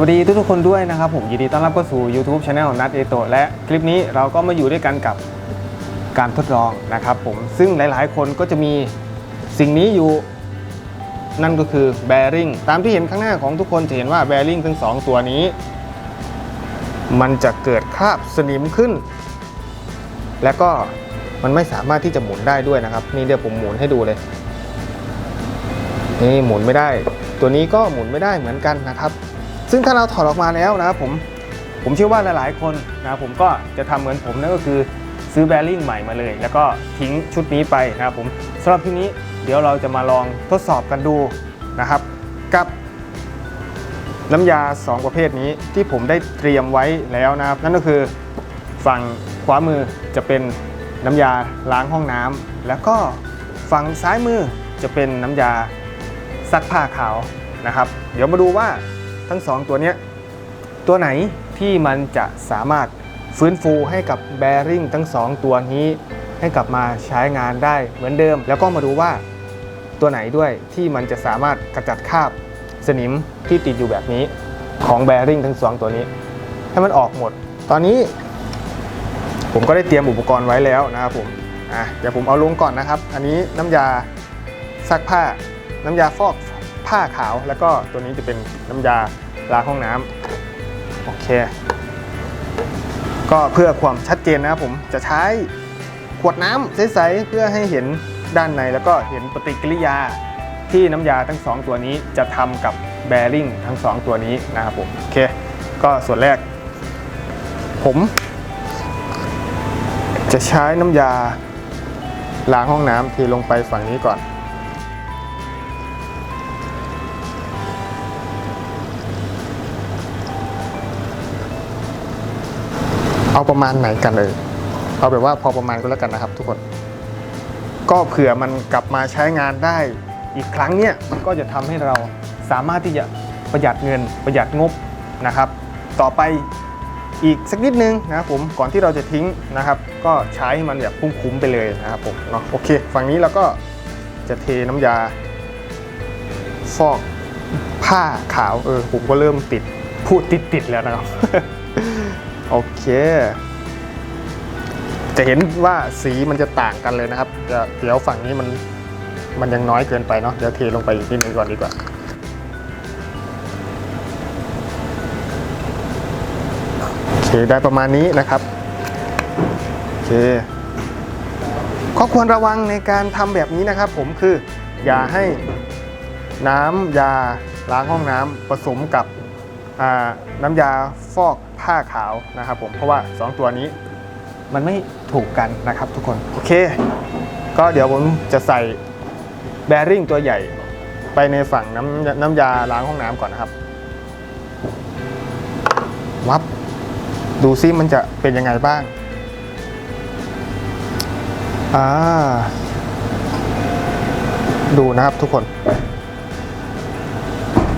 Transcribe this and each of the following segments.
วัสดีทุกๆคนด้วยนะครับผมยินดีต้อนรับเข้าสู่ YouTube Channel นัดเอโตและคลิปนี้เราก็มาอยู่ด้วยกันกับการทดลองนะครับผมซึ่งหลายๆ คนก็จะมีสิ่งนี้อยู่นั่นก็คือ bearing ตามที่เห็นข้างหน้าของทุกคนจะเห็นว่า bearing ทั้งสองตัวนี้ มันจะเกิดคราบสนิมขึ้น และก็มันไม่สามารถที่จะหมุนได้ด้วยนะครับ นี่เดี๋ยวผมหมุนให้ดูเลยนี่หมุนไม่ได้ ตัวนี้ก็หมุนไม่ได้เหมือนกันนะครับ ซึ่งถ้าเราถอดออกมาแล้วนะครับผมผมเชื่อว่าหลายๆ คนนะครับผมก็จะทำเหมือนผมนั่นก็คือซื้อแบริ่งใหม่มาเลย แล้วก็ทิ้งชุดนี้ไปนะครับผมสำหรับที่นี้เดี๋ยวเราจะมาลองทดสอบกันดูนะครับ กับน้ำยา 2 ประเภทนี้ที่ผมได้เตรียมไว้แล้วนะครับ นั่นก็คือฝั่งขวามือจะเป็นน้ำยาล้างห้องน้ำแล้วก็ฝั่งซ้ายมือจะเป็นน้ำยาซักผ้าขาวนะครับ เดี๋ยวมาดูว่า ทั้ง 2 ตัวเนี้ยตัวไหนที่มันจะสามารถฟื้นฟูให้กับแบริ่งทั้ง 2 ตัวนี้ให้กลับมาใช้งานได้เหมือนเดิม แล้วก็มาดูว่าตัวไหนด้วยที่มันจะสามารถกระจัดคราบสนิมที่ติดอยู่แบบนี้ของแบริ่งทั้ง2ตัวนี้ ให้มันออกหมด ตอนนี้ ผมก็ได้เตรียมอุปกรณ์ไว้แล้วนะครับผมอะเดี๋ยวผมเอาลงก่อนนะครับ อันนี้น้ำยาซักผ้า น้ำยาฟอก ผ้าขาว แล้วก็ตัวนี้จะเป็นน้ำยาล้างห้องน้ำโอเค ก็เพื่อความชัดเจนนะครับผมจะใช้ขวดน้ำใสๆเพื่อให้เห็นด้านในแล้วก็เห็นปฏิกิริยาที่น้ำยาทั้งสองตัวนี้จะทำกับแบริ่งทั้งสองตัวนี้นะครับผมโอเค ก็ส่วนแรก ผม จะใช้น้ำยาล้างห้องน้ำเทลงไปฝั่งนี้ก่อน เอาประมาณไหนกันเลยเอาแบบว่าพอประมาณก็แล้วกันนะครับ ทุกคน ก็เผื่อมันกลับมาใช้งานได้อีกครั้งเนี่ยมันก็จะทำให้เราสามารถที่จะประหยัดเงินประหยัดงบนะครับ ต่อไปอีกสักนิดนึงนะครับผมก่อนที่เราจะทิ้งนะครับ ก็ใช้ให้มันแบบคุ้มๆไปเลยนะครับผมเนาะโอเคฝั่งนี้เราก็จะเทน้ำยา ฟอกผ้าขาวเออผมก็เริ่มติดพูดติดๆแล้วนะครับ โอเค จะเห็นว่าสีมันจะต่างกันเลยนะครับเดี๋ยวเดี๋ยวฝั่งนี้มันมันยังน้อยเกินไปเนาะเดี๋ยวเทลงไปอีกนิดนึงก่อนดีกว่าโอเคได้ประมาณนี้นะครับโอเคข้อควรระวังในการทำแบบนี้นะครับผมคืออย่าให้น้ำยาล้างห้องน้ำผสมกับ น้ำยาฟอกผ้าขาวนะครับผมเพราะว่า 2 ตัวนี้มันไม่ถูกกันนะครับทุกคน โอเค ก็เดี๋ยวผมจะใส่แบริ่งตัวใหญ่ไปในฝั่งน้ำน้ำยาล้างห้องน้ำก่อนนะครับ วับ ดูซิมันจะเป็นยังไงบ้างอ่าดูนะครับทุกคน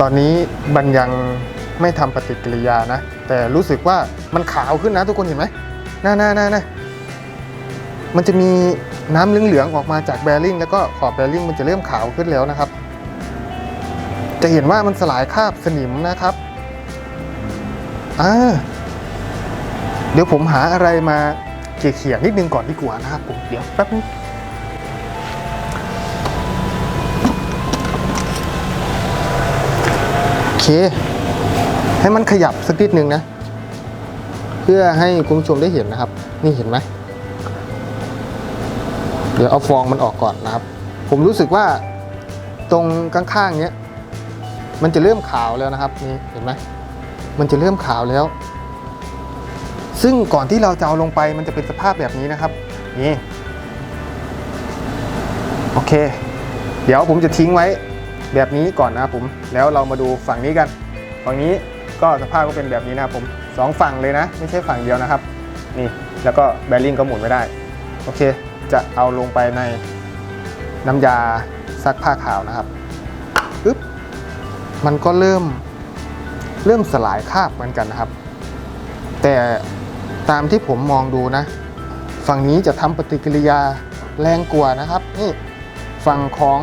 ตอนนี้มันยัง ไม่ทำปฏิกิริยานะ แต่รู้สึกว่ามันขาวขึ้นนะทุกคนเห็นไหมน่าน่าน่าน่ามันจะมีน้ำเหลืองๆออกมาจากแบริ่งแล้วก็ขอบแบริ่งมันจะเริ่มขาวขึ้นแล้วนะครับ จะเห็นว่ามันสลายคราบสนิมนะครับอ่าเดี๋ยวผมหาอะไรมาเขี่ยๆนิดนึงก่อนดีกว่านะครับผมเดี๋ยวแป๊บนึงโอเค ให้มันขยับสักนิดนึงนะ เพื่อให้คุณผู้ชมได้เห็นนะครับ นี่เห็นไหมเดี๋ยวเอาฟองมันออกก่อนนะครับ ผมรู้สึกว่าตรงข้างๆเนี้ยมันจะเริ่มขาวแล้วนะครับนี่เห็นไหมมันจะเริ่มขาวแล้ว ซึ่งก่อนที่เราจะเอาลงไปมันจะเป็นสภาพแบบนี้นะครับนี่โอเค เดี๋ยวผมจะทิ้งไว้แบบนี้ก่อนนะครับผมแล้วเรามาดูฝั่งนี้กันฝั่งนี้ ก็สภาพก็เป็นแบบนี้นะครับผมสองฝั่งเลยนะ ไม่ใช่ฝั่งเดียวนะครับ นี่แล้วก็แบริ่งก็หมุนไม่ได้ โอเค จะเอาลงไปในน้ำยาซักผ้าขาวนะครับปึ๊บมันก็เริ่มเริ่มสลายคราบเหมือนกันนะครับ แต่ตามที่ผมมองดูนะ ฝั่งนี้จะทำปฏิกิริยาแรงกว่านะครับนี่ฝั่งของ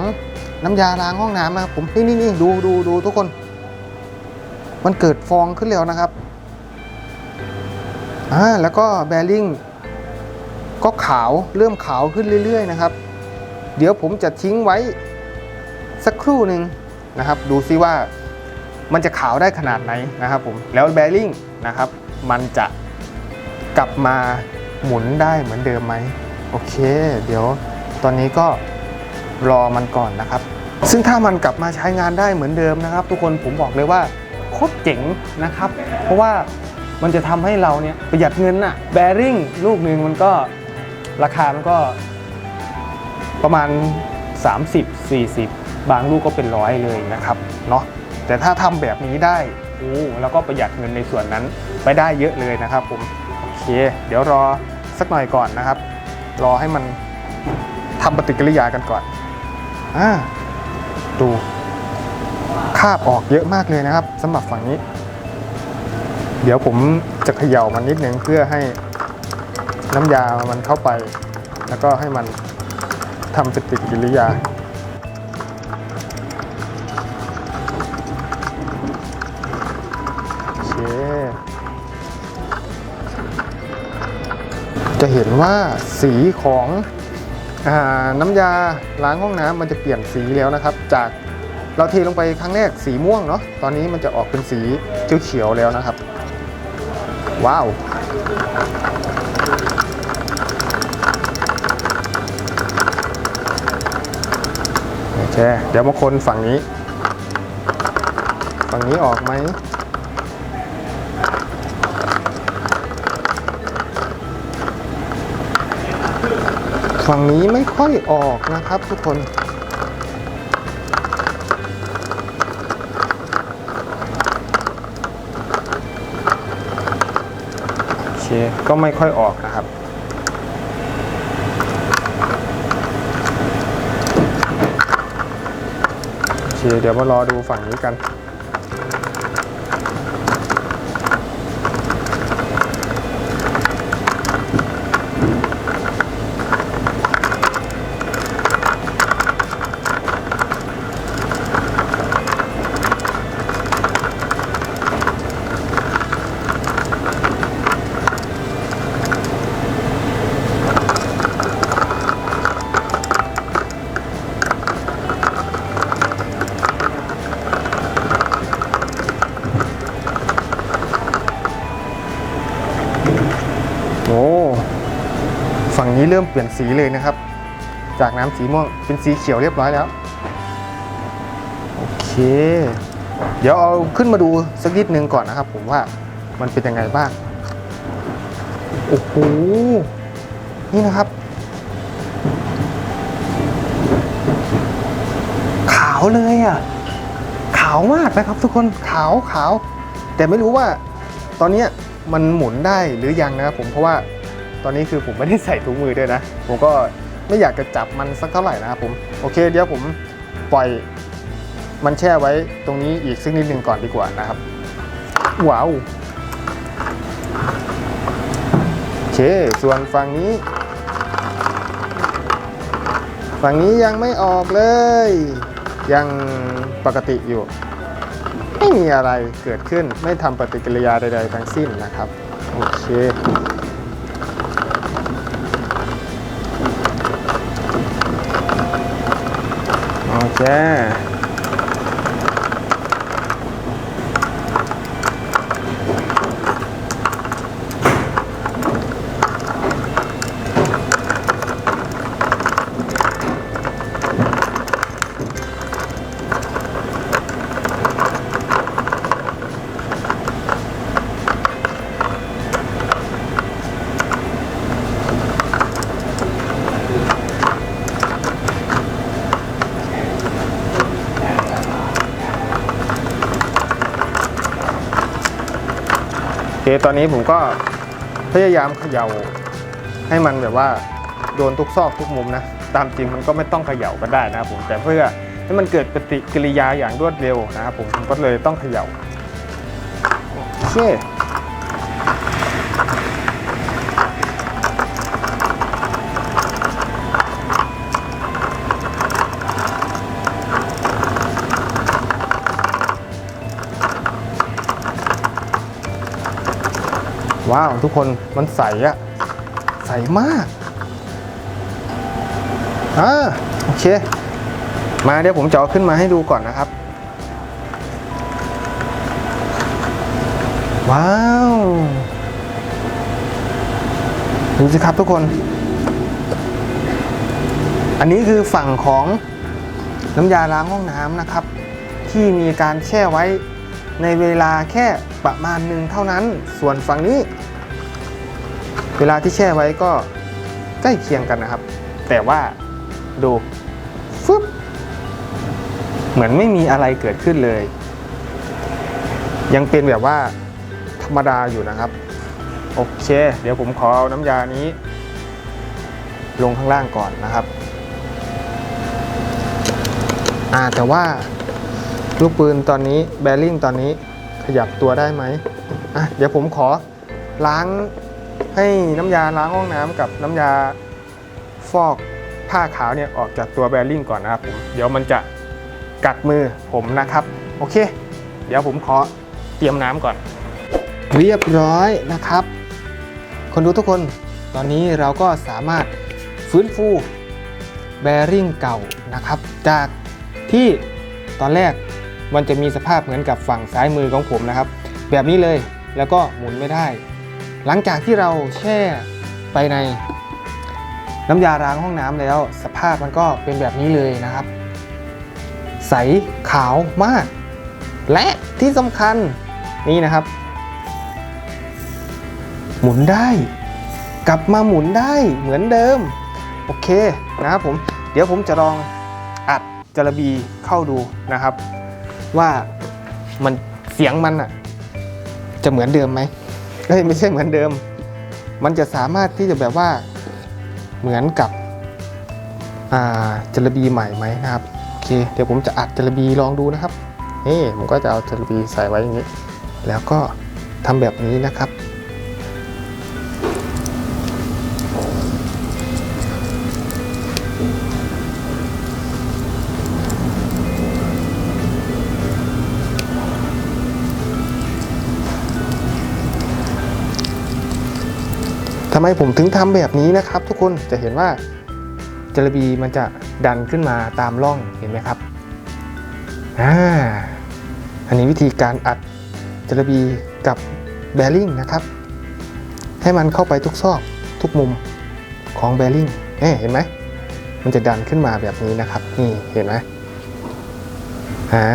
น้ำยาล้างห้องน้ำนะครับผมนี่นี่นี่ดูดูดูทุกคน มันเกิดฟองขึ้นแล้วนะครับอ่าแล้วก็แบริ่งก็ขาวเริ่มขาวขึ้นเรื่อย ๆ นะครับ เดี๋ยวผมจะทิ้งไว้สักครู่หนึ่งนะครับ ดูซิว่ามันจะขาวได้ขนาดไหนนะครับผมแล้วแบริ่งนะครับ มันจะกลับมาหมุนได้เหมือนเดิมไหมโอเค เดี๋ยวตอนนี้ก็รอมันก่อนนะครับ ซึ่งถ้ามันกลับมาใช้งานได้เหมือนเดิมนะครับ ทุกคนผมบอกเลยว่า โคตรเจ๋งนะครับ เพราะว่ามันจะทำให้เราเนี่ยประหยัดเงินน่ะแบริ่งลูกหนึ่งมันก็ราคามันก็ประมาณ 30 40 บางลูกก็เป็นร้อยเลยนะครับเนาะแต่ถ้าทำแบบนี้ได้โอ้แล้วก็ประหยัดเงินในส่วนนั้นไปได้เยอะเลยนะครับผมโอเค เดี๋ยวรอสักหน่อยก่อนนะครับ รอให้มันทำปฏิกิริยากันก่อนอ่าดูาบออกเยอะมากเลยนะครับสำหรับฝั่งนี้ เดี๋ยวผมจะเขย่ามันนิดนึงเพื่อให้น้ำยามันเข้าไป แล้วก็ให้มันทำปฏิกิริยา โอเค จะเห็นว่าสีของอน้ำยาล้างห้องน้ำมันจะเปลี่ยนสีแล้วนะครับ จาก เราเทลงไปครั้งแรกสีม่วงเนาะตอนนี้มันจะออกเป็นสีเขียวๆแล้วนะครับ ว้าวโอเคเดี๋ยวมาคนฝั่งนี้ ฝั่งนี้ออกไหมฝั่งนี้ไม่ค่อยออกนะครับทุกคน เคก็ไม่ค่อยออกนะครับ โอเค เดี๋ยวมารอดูฝั่งนี้กัน โอ้ฝั่งนี้เริ่มเปลี่ยนสีเลยนะครับ จากน้ำสีม่วงเป็นสีเขียวเรียบร้อยแล้วโอเค เดี๋ยวเอาขึ้นมาดูสักนิดนึงก่อนนะครับ ผมว่ามันเป็นยังไงบ้างโอ้โหนี่นะครับ ขาวเลยอะขาวมากนะครับ ทุกคนขาวขาวแต่ไม่รู้ว่าตอนนี้มันหมุนได้หรือยังนะครับผมเพราะว่า ตอนนี้คือผมไม่ได้ใส่ถุงมือด้วยนะ ผมก็ไม่อยากจะจับมันสักเท่าไหร่นะครับผม โอเค เดี๋ยวผมปล่อยมันแช่ไว้ตรงนี้อีกสักนิดหนึ่งก่อนดีกว่านะครับ ว้าว โอเค ส่วนฝั่งนี้ ฝั่งนี้ยังไม่ออกเลย ยังปกติอยู่ ไม่มีอะไรเกิดขึ้นไม่ทำปฏิกิริยาใด ๆ ทั้งสิ้นนะครับ โอเค โอ เคโอเคตอนนี้ผมก็พยายามเขย่าให้มันแบบว่าโดนทุกซอกทุกมุมนะ ตามจริงมันก็ไม่ต้องเขย่าก็ได้นะครับผมแต่เพื่อให้มันเกิดปฏิกิริยาอย่างรวดเร็วนะครับผมผมก็เลยต้องเขย่าโอเค ว้าวทุกคนมันใสอะใสมากอ่าโอเค มาเดี๋ยวผมจะเอาขึ้นมาให้ดูก่อนนะครับ ว้าวดูสิครับทุกคน อันนี้คือฝั่งของน้ำยาล้างห้องน้ำนะครับ ที่มีการแช่ไว้ในเวลาแค่ประมาณหนึ่งเท่านั้น ส่วนฝั่งนี้ เวลาที่แช่ไว้ก็ใกล้เคียงกันนะครับ แต่ว่าดูฟึบเหมือนไม่มีอะไรเกิดขึ้นเลย ยังเป็นแบบว่าธรรมดาอยู่นะครับ โอเค เดี๋ยวผมขอเอาน้ำยานี้ ลงข้างล่างก่อนนะครับอ่าแต่ว่าลูกปืนตอนนี้แบริ่งตอนนี้ขยับตัวได้ไหมอะเดี๋ยวผมขอล้าง ให้น้ำยาล้างห้องน้ำกับน้ำยาฟอกผ้าขาวเนี่ยออกจากตัวแบริ่งก่อนนะครับผมเดี๋ยวมันจะกัดมือผมนะครับ โอเค เดี๋ยวผมขอเตรียมน้ำก่อน เรียบร้อยนะครับ คนดูทุกคนตอนนี้เราก็สามารถฟื้นฟูแบริ่งเก่านะครับ จากที่ตอนแรกมันจะมีสภาพเหมือนกับฝั่งซ้ายมือของผมนะครับ แบบนี้เลยแล้วก็หมุนไม่ได้ หลังจากที่เราแช่ไปในน้ำยาล้างห้องน้ำแล้ว สภาพมันก็เป็นแบบนี้เลยนะครับ ใสขาวมาก และที่สำคัญนี่นะครับ หมุนได้ กลับมาหมุนได้เหมือนเดิม โอเคนะครับผม เดี๋ยวผมจะลองอัดจระบีเข้าดูนะครับ ว่ามันเสียงมันอะจะเหมือนเดิมไหม เอ้ยไม่ใช่เหมือนเดิม มันจะสามารถที่จะแบบว่าเหมือนกับอ่าจระบีใหม่ไหมนะครับโอเค เดี๋ยวผมจะอัดจระบีลองดูนะครับนี่ผมก็จะเอาจระบีใส่ไว้อย่างนี้ แล้วก็ทำแบบนี้นะครับ ทำไมผมถึงทำแบบนี้นะครับ ทุกคนจะเห็นว่าจระบีมันจะดันขึ้นมาตามร่องเห็นไหมครับอ่าอันนี้วิธีการอัดจระบีกับแบริ่งนะครับ ให้มันเข้าไปทุกซอกทุกมุมของแบริ่งเอ๊ะเห็นไหมมันจะดันขึ้นมาแบบนี้นะครับ นี่เห็นไหมอ่า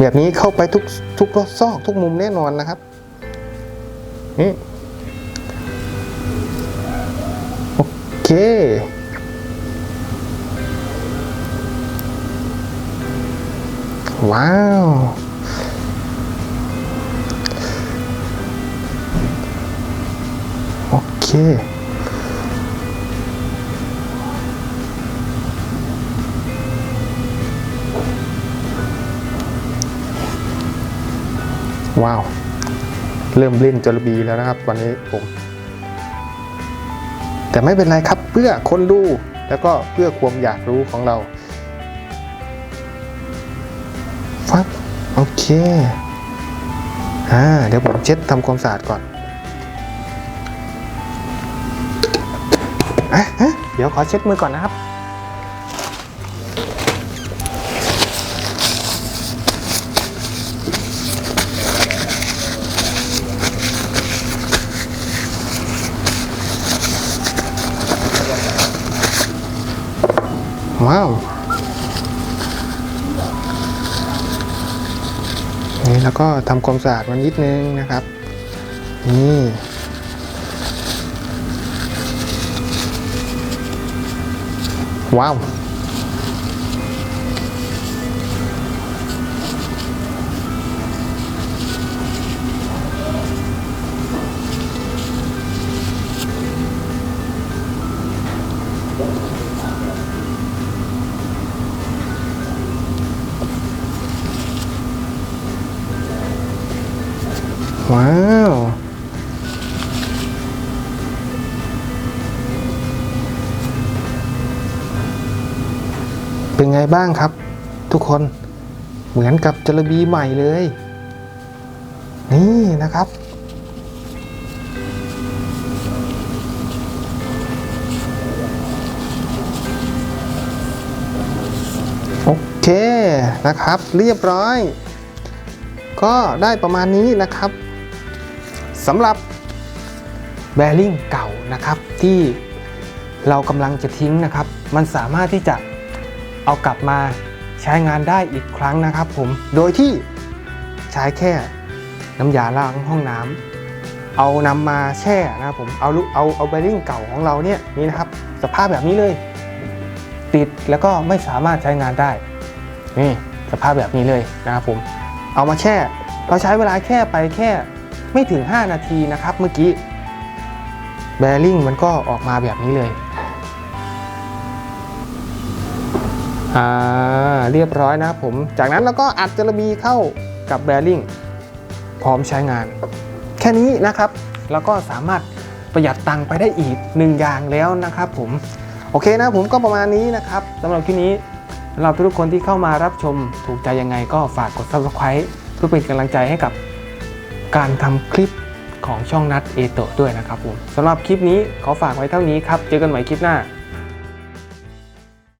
แบบนี้เข้าไปทุกทุกซอกทุกมุมแน่นอนนะครับนี่ เคว้าว โอเค ว้าว เริ่มเล่นจระบีแล้วนะครับ วันนี้ผม แต่ไม่เป็นไรครับ เพื่อคนดูแล้วก็เพื่อความอยากรู้ของเราฟับโอเคอ่าเดี๋ยวผมเช็ดทำความสะอาดก่อนอะฮะเดี๋ยวขอเช็ดมือก่อนนะครับ ว้าวนี่แล้วก็ทำความสะอาดมันนิดนึงนะครับ นี่ว้าว เป็นไงบ้างครับ ทุกคนเหมือนกับจระบีใหม่เลย นี่นะครับ โอเคนะครับ เรียบร้อย ก็ได้ประมาณนี้นะครับสำหรับแบริ่งเก่านะครับที่เรากำลังจะทิ้งนะครับ มันสามารถที่จะ เอากลับมาใช้งานได้อีกครั้งนะครับผม โดยที่ใช้แค่น้ำยาล้างห้องน้ำเอานำมาแช่นะครับผม เอาลูเอาเอาแบริ่งเก่าของเราเนี่ยนี่นะครับ สภาพแบบนี้เลย ติดแล้วก็ไม่สามารถใช้งานได้นี่สภาพแบบนี้เลยนะครับผม เอามาแช่ เราใช้เวลาแค่ไปแค่ไม่ถึง 5 นาทีนะครับ เมื่อกี้แบริ่งมันก็ออกมาแบบนี้เลย อ่าเรียบร้อยนะครับผม จากนั้นเราก็อัดจระบีเข้ากับแบริ่งพร้อมใช้งาน แค่นี้นะครับแล้วก็สามารถประหยัดตังค์ไปได้อีกหนึ่งอย่างแล้วนะครับผมโอเคนะผมก็ประมาณนี้นะครับสำหรับคลิปนี้สำหรับทุกคนที่เข้ามารับชมถูกใจยังไงก็ฝากกด subscribe เพื่อเป็นกำลังใจให้กับการทำคลิปของช่องนัดเอโตด้วยนะครับผมสำหรับคลิปนี้ขอฝากไว้เท่านี้ครับ เจอกันใหม่คลิปหน้า